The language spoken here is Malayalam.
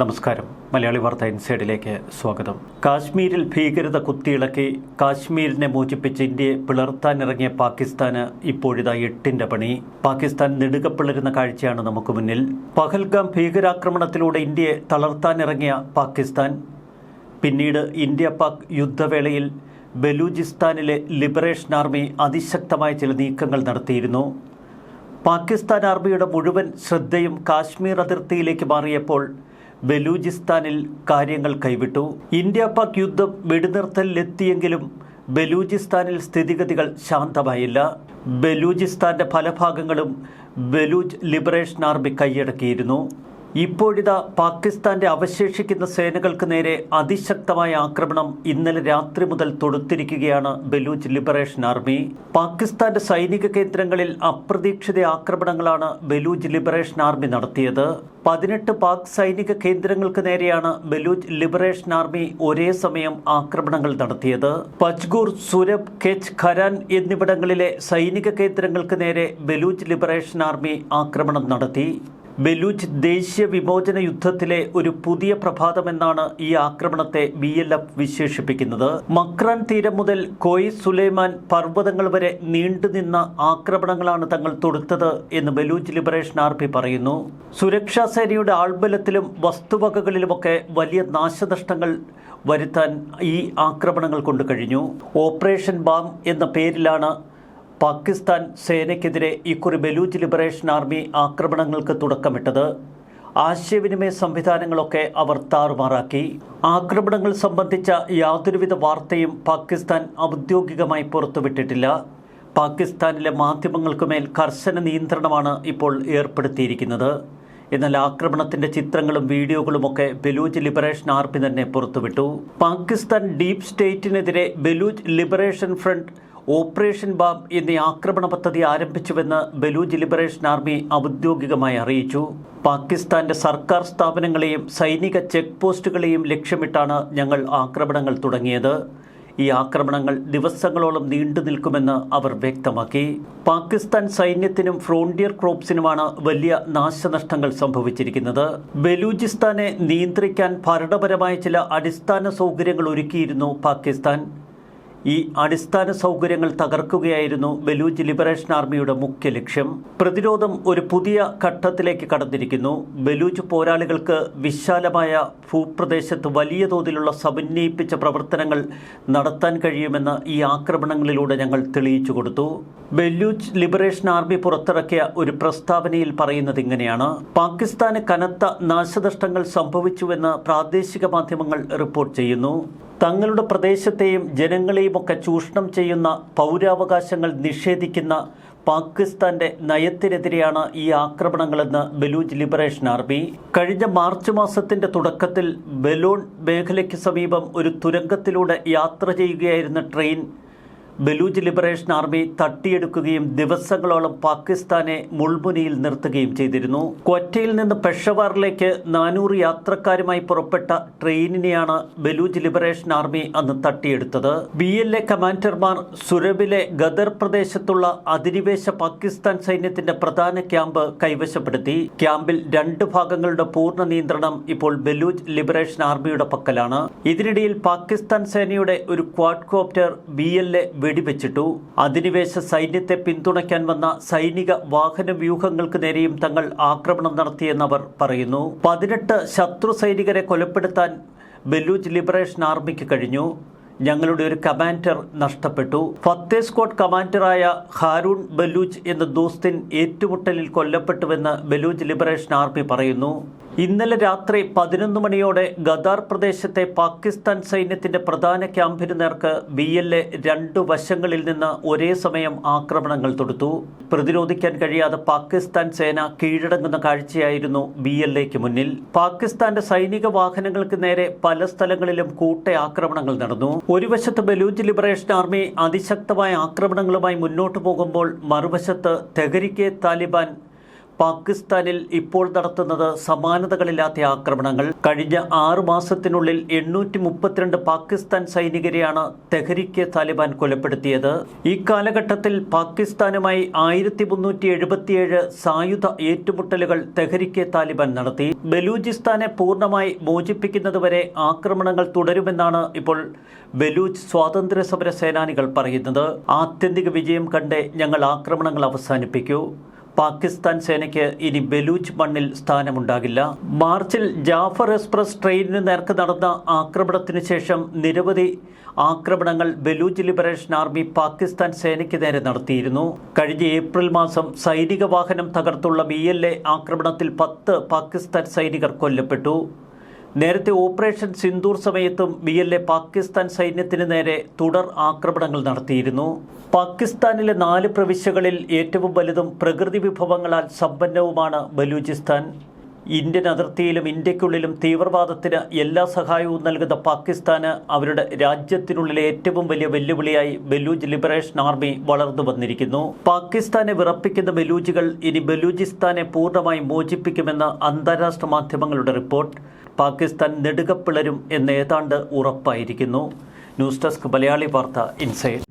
നമസ്കാരം. മലയാളി വാർത്ത ഇൻസൈഡിലേക്ക് സ്വാഗതം. കാശ്മീരിൽ ഭീകരത കുത്തിയിളക്കി കാശ്മീരിനെ മോചിപ്പിച്ച് ഇന്ത്യയെ പിളർത്താനിറങ്ങിയ പാകിസ്ഥാന് ഇപ്പോഴിതാ എട്ടിന്റെ പണി. പാകിസ്ഥാൻ നെടുകപ്പിളരുന്ന കാഴ്ചയാണ് നമുക്ക് മുന്നിൽ. പഹൽഗാം ഭീകരാക്രമണത്തിലൂടെ ഇന്ത്യയെ തളർത്താനിറങ്ങിയ പാകിസ്ഥാൻ. പിന്നീട് ഇന്ത്യ പാക് യുദ്ധവേളയിൽ ബലൂചിസ്ഥാനിലെ ലിബറേഷൻ ആർമി അതിശക്തമായ ചില നീക്കങ്ങൾ നടത്തിയിരുന്നു. പാകിസ്ഥാൻ ആർമിയുടെ മുഴുവൻ ശ്രദ്ധയും കാശ്മീർ അതിർത്തിയിലേക്ക് മാറിയപ്പോൾ ബലൂചിസ്ഥാനിൽ കാര്യങ്ങൾ കൈവിട്ടു. ഇന്ത്യ പാക് യുദ്ധം വെടിനിർത്തലിലെത്തിയെങ്കിലും ബലൂചിസ്ഥാനിൽ സ്ഥിതിഗതികൾ ശാന്തമായില്ല. ബലൂചിസ്ഥാന്റെ പല ഭാഗങ്ങളും ബലൂച്ച് ലിബറേഷൻ ആർമി കൈയടക്കിയിരുന്നു. ഇപ്പോഴിതാ പാകിസ്ഥാന്റെ അവശേഷിക്കുന്ന സേനകൾക്ക് നേരെ അതിശക്തമായ ആക്രമണം ഇന്നലെ രാത്രി മുതൽ തൊടുത്തിരിക്കുകയാണ് ബലൂച്ച് ലിബറേഷൻ ആർമി. പാകിസ്ഥാന്റെ സൈനിക കേന്ദ്രങ്ങളിൽ അപ്രതീക്ഷിത ആക്രമണങ്ങളാണ് ബലൂച്ച് ലിബറേഷൻ ആർമി നടത്തിയത്. പതിനെട്ട് പാക് സൈനിക കേന്ദ്രങ്ങൾക്ക് നേരെയാണ് ബലൂച്ച് ലിബറേഷൻ ആർമി ഒരേ സമയം ആക്രമണങ്ങൾ നടത്തിയത്. പജ്ഗൂർ സുരബ് കെച്ച് ഖരാൻ എന്നിവിടങ്ങളിലെ സൈനിക കേന്ദ്രങ്ങൾക്ക് നേരെ ബലൂച്ച് ലിബറേഷൻ ആർമി ആക്രമണം നടത്തി. ബലൂച്ച് ദേശീയ വിമോചന യുദ്ധത്തിലെ ഒരു പുതിയ പ്രഭാതമെന്നാണ് ഈ ആക്രമണത്തെ ബി എൽ എഫ് വിശേഷിപ്പിക്കുന്നത്. മക്രാൻ തീരം മുതൽ കോയി സുലൈമാൻ പർവതങ്ങൾ വരെ നീണ്ടുനിന്ന ആക്രമണങ്ങളാണ് തങ്ങൾ തൊടുത്തത് എന്ന് ബലൂച്ച് ലിബറേഷൻ ആർമി പറയുന്നു. സുരക്ഷാ സേനയുടെ ആൾബലത്തിലും വസ്തുവകകളിലുമൊക്കെ വലിയ നാശനഷ്ടങ്ങൾ വരുത്താൻ ഈ ആക്രമണങ്ങൾ കൊണ്ട് കഴിഞ്ഞു ഓപ്പറേഷൻ ബാം എന്ന പേരിലാണ് പാകിസ്ഥാൻ സേനയ്ക്കെതിരെ ഇക്കുറി ബലൂച്ച് ലിബറേഷൻ ആർമി ആക്രമണങ്ങൾക്ക് തുടക്കമിട്ടത്. ആശയവിനിമയ സംവിധാനങ്ങളൊക്കെ അവർ താറുമാറാക്കി. ആക്രമണങ്ങൾ സംബന്ധിച്ച യാതൊരുവിധ വാർത്തയും പാകിസ്ഥാൻ ഔദ്യോഗികമായി പുറത്തുവിട്ടിട്ടില്ല. പാകിസ്ഥാനിലെ മാധ്യമങ്ങൾക്കുമേൽ കർശന നിയന്ത്രണമാണ് ഇപ്പോൾ ഏർപ്പെടുത്തിയിരിക്കുന്നത്. എന്നാൽ ആക്രമണത്തിന്റെ ചിത്രങ്ങളും വീഡിയോകളുമൊക്കെ ബലൂജ് ലിബറേഷൻ ആർമി തന്നെ പുറത്തുവിട്ടു. പാകിസ്ഥാൻ ഡീപ് സ്റ്റേറ്റിനെതിരെ ബലൂജ് ലിബറേഷൻ ഫ്രണ്ട് ഓപ്പറേഷൻ ബാബ് എന്നീ ആക്രമണ പദ്ധതി ആരംഭിച്ചുവെന്ന് ബലൂജ് ലിബറേഷൻ ആർമി ഔദ്യോഗികമായി അറിയിച്ചു. പാകിസ്ഥാന്റെ സർക്കാർ സ്ഥാപനങ്ങളെയും സൈനിക ചെക്ക് പോസ്റ്റുകളെയും ലക്ഷ്യമിട്ടാണ് ഞങ്ങൾ ആക്രമണങ്ങൾ തുടങ്ങിയത്. ഈ ആക്രമണങ്ങൾ ദിവസങ്ങളോളം നീണ്ടു നിൽക്കുമെന്ന് അവർ വ്യക്തമാക്കി. പാകിസ്ഥാൻ സൈന്യത്തിനും ഫ്രോണ്ടിയർ ക്രോപ്സിനുമാണ് വലിയ നാശനഷ്ടങ്ങൾ സംഭവിച്ചിരിക്കുന്നത്. ബലൂചിസ്ഥാനെ നിയന്ത്രിക്കാൻ ഭരണപരമായ ചില അടിസ്ഥാന സൗകര്യങ്ങൾ ഒരുക്കിയിരുന്നു പാകിസ്ഥാൻ. ഈ അടിസ്ഥാന സൗകര്യങ്ങൾ തകർക്കുകയായിരുന്നു ബലൂച്ച് ലിബറേഷൻ ആർമിയുടെ മുഖ്യ ലക്ഷ്യം. പ്രതിരോധം ഒരു പുതിയ ഘട്ടത്തിലേക്ക് കടന്നിരിക്കുന്നു. ബലൂച്ച് പോരാളികൾക്ക് വിശാലമായ ഭൂപ്രദേശത്ത് വലിയ തോതിലുള്ള സമന്വയിപ്പിച്ച പ്രവർത്തനങ്ങൾ നടത്താൻ കഴിയുമെന്ന് ഈ ആക്രമണങ്ങളിലൂടെ ഞങ്ങൾ തെളിയിച്ചു കൊടുത്തു. ബലൂച്ച് ലിബറേഷൻ ആർമി പുറത്തിറക്കിയ ഒരു പ്രസ്താവനയിൽ പറയുന്നത് ഇങ്ങനെയാണ്. പാകിസ്ഥാന് കനത്ത നാശനഷ്ടങ്ങൾ സംഭവിച്ചുവെന്ന് പ്രാദേശിക മാധ്യമങ്ങൾ റിപ്പോർട്ട് ചെയ്യുന്നു. തങ്ങളുടെ പ്രദേശത്തെയും ജനങ്ങളെയും ഒക്കെ ചൂഷണം ചെയ്യുന്ന പൗരാവകാശങ്ങൾ നിഷേധിക്കുന്ന പാകിസ്ഥാന്റെ നയത്തിനെതിരെയാണ് ഈ ആക്രമണങ്ങളെന്ന് ബലൂജ് ലിബറേഷൻ ആർമി. കഴിഞ്ഞ മാർച്ച് മാസത്തിന്റെ തുടക്കത്തിൽ ബലൂൺ മേഖലയ്ക്ക് സമീപം ഒരു തുരങ്കത്തിലൂടെ യാത്ര ചെയ്യുകയായിരുന്ന ട്രെയിൻ ബലൂച്ച് ലിബറേഷൻ ആർമി തട്ടിയെടുക്കുകയും ദിവസങ്ങളോളം പാകിസ്ഥാനെ മുൾമുനയിൽ നിർത്തുകയും ചെയ്തിരുന്നു. കൊറ്റയിൽ നിന്ന് പെഷവാറിലേക്ക് നാനൂറ് യാത്രക്കാരുമായി പുറപ്പെട്ട ട്രെയിനിനെയാണ് ബലൂച്ച് ലിബറേഷൻ ആർമി അന്ന് തട്ടിയെടുത്തത്. ബി എൽ എ കമാൻഡർമാർ സുരബിലെ ഗദർ പ്രദേശത്തുള്ള അധിനിവേശ പാകിസ്ഥാൻ സൈന്യത്തിന്റെ പ്രധാന ക്യാമ്പ് കൈവശപ്പെടുത്തി. ക്യാമ്പിൽ രണ്ട് ഭാഗങ്ങളുടെ പൂർണ നിയന്ത്രണം ഇപ്പോൾ ബലൂച്ച് ലിബറേഷൻ ആർമിയുടെ പക്കലാണ്. ഇതിനിടയിൽ പാകിസ്ഥാൻ സേനയുടെ ഒരു ക്വാഡ്കോപ്റ്റർ ബി എൽ എ വെടിവെച്ചിട്ടു അധിനിവേശ സൈന്യത്തെ പിന്തുണയ്ക്കാൻ വന്ന സൈനിക വാഹന വ്യൂഹങ്ങൾക്ക് നേരെയും തങ്ങൾ ആക്രമണം നടത്തിയെന്നവർ പറയുന്നു. പതിനെട്ട് ശത്രു സൈനികരെ കൊലപ്പെടുത്താൻ ബലൂച്ച് ലിബറേഷൻ ആർമിക്ക് കഴിഞ്ഞു. ഞങ്ങളുടെ ഒരു കമാൻഡർ നഷ്ടപ്പെട്ടു. ഫത്തേസ്കോട്ട് കമാൻഡറായ ഹാരൂൺ ബലൂച്ച് എന്ന ദോസ്തിൻ ഏറ്റുമുട്ടലിൽ കൊല്ലപ്പെട്ടുവെന്ന് ബലൂച്ച് ലിബറേഷൻ ആർമി പറയുന്നു. ഇന്നലെ രാത്രി പതിനൊന്ന് മണിയോടെ ഗദാർ പ്രദേശത്തെ പാകിസ്ഥാൻ സൈന്യത്തിന്റെ പ്രധാന ക്യാമ്പിന് നേർക്ക് ബി എൽ എ രണ്ടു വശങ്ങളിൽ നിന്ന് ഒരേ സമയം ആക്രമണങ്ങൾ തൊടുത്തു. പ്രതിരോധിക്കാൻ കഴിയാതെ പാകിസ്ഥാൻ സേന കീഴടങ്ങുന്ന കാഴ്ചയായിരുന്നു ബി എൽ എക്ക് മുന്നിൽ. പാകിസ്ഥാന്റെ സൈനിക വാഹനങ്ങൾക്ക് നേരെ പല സ്ഥലങ്ങളിലും കൂട്ട ആക്രമണങ്ങൾ നടന്നു. ഒരു വശത്ത് ബലൂച്ച് ലിബറേഷൻ ആർമി അതിശക്തമായ ആക്രമണങ്ങളുമായി മുന്നോട്ടു പോകുമ്പോൾ മറുവശത്ത് തെഹരിക്കെ താലിബാൻ പാകിസ്ഥാനിൽ ഇപ്പോൾ നടത്തുന്നത് സമാനതകളില്ലാത്ത ആക്രമണങ്ങൾ. കഴിഞ്ഞ ആറു മാസത്തിനുള്ളിൽ എണ്ണൂറ്റി മുപ്പത്തിരണ്ട് പാകിസ്ഥാൻ സൈനികരെയാണ് തെഹരിക്ക് താലിബാൻ കൊലപ്പെടുത്തിയത്. ഈ കാലഘട്ടത്തിൽ പാകിസ്ഥാനുമായി ആയിരത്തി മുന്നൂറ്റി എഴുപത്തിയേഴ് സായുധ ഏറ്റുമുട്ടലുകൾ തെഹരിക്ക് താലിബാൻ നടത്തി. ബലൂചിസ്ഥാനെ പൂർണമായി മോചിപ്പിക്കുന്നതുവരെ ആക്രമണങ്ങൾ തുടരുമെന്നാണ് ഇപ്പോൾ ബലൂച്ച് സ്വാതന്ത്ര്യ സമര സേനാനികൾ പറയുന്നത്. ആത്യന്തിക വിജയം കണ്ട് ഞങ്ങൾ ആക്രമണങ്ങൾ അവസാനിപ്പിക്കൂ. പാകിസ്ഥാൻ സേനയ്ക്ക് ഇനി ബലൂച്ച് മണ്ണിൽ സ്ഥാനമുണ്ടാകില്ല. മാർച്ചിൽ ജാഫർ എക്സ്പ്രസ് ട്രെയിനിന് നേർക്ക് നടന്ന ആക്രമണത്തിന് ശേഷം നിരവധി ആക്രമണങ്ങൾ ബലൂച്ച് ലിബറേഷൻ ആർമി പാകിസ്ഥാൻ സേനയ്ക്ക് നേരെ നടത്തിയിരുന്നു. കഴിഞ്ഞ ഏപ്രിൽ മാസം സൈനിക വാഹനം തകർത്തുള്ള ബി ആക്രമണത്തിൽ പത്ത് പാകിസ്ഥാൻ സൈനികർ കൊല്ലപ്പെട്ടു. നേരത്തെ ഓപ്പറേഷൻ സിന്ദൂർ സമയത്തും ബി എൽ എ പാകിസ്ഥാൻ സൈന്യത്തിന് നേരെ തുടർ ആക്രമണങ്ങൾ നടത്തിയിരുന്നു. പാകിസ്ഥാനിലെ നാല് പ്രവിശ്യകളിൽ ഏറ്റവും വലുതും പ്രകൃതി വിഭവങ്ങളാൽ സമ്പന്നവുമാണ് ബലൂചിസ്ഥാൻ. ഇന്ത്യൻ അതിർത്തിയിലും ഇന്ത്യക്കുള്ളിലും തീവ്രവാദത്തിന് എല്ലാ സഹായവും നൽകുന്ന പാകിസ്ഥാന് അവരുടെ രാജ്യത്തിനുള്ളിലെ ഏറ്റവും വലിയ വെല്ലുവിളിയായി ബലൂജ് ലിബറേഷൻ ആർമി വളർന്നു വന്നിരിക്കുന്നു. പാകിസ്ഥാനെ വിറപ്പിക്കുന്ന ബലൂജികൾ ഇനി ബലൂചിസ്ഥാനെ പൂർണമായി മോചിപ്പിക്കുമെന്ന് അന്താരാഷ്ട്ര മാധ്യമങ്ങളുടെ റിപ്പോർട്ട്. പാകിസ്ഥാൻ നെടുകപ്പിളരും എന്ന് ഏതാണ്ട് ഉറപ്പായിരിക്കുന്നു. ന്യൂസ് ഡെസ്ക് മലയാളി വാർത്ത ഇൻസൈഡ്.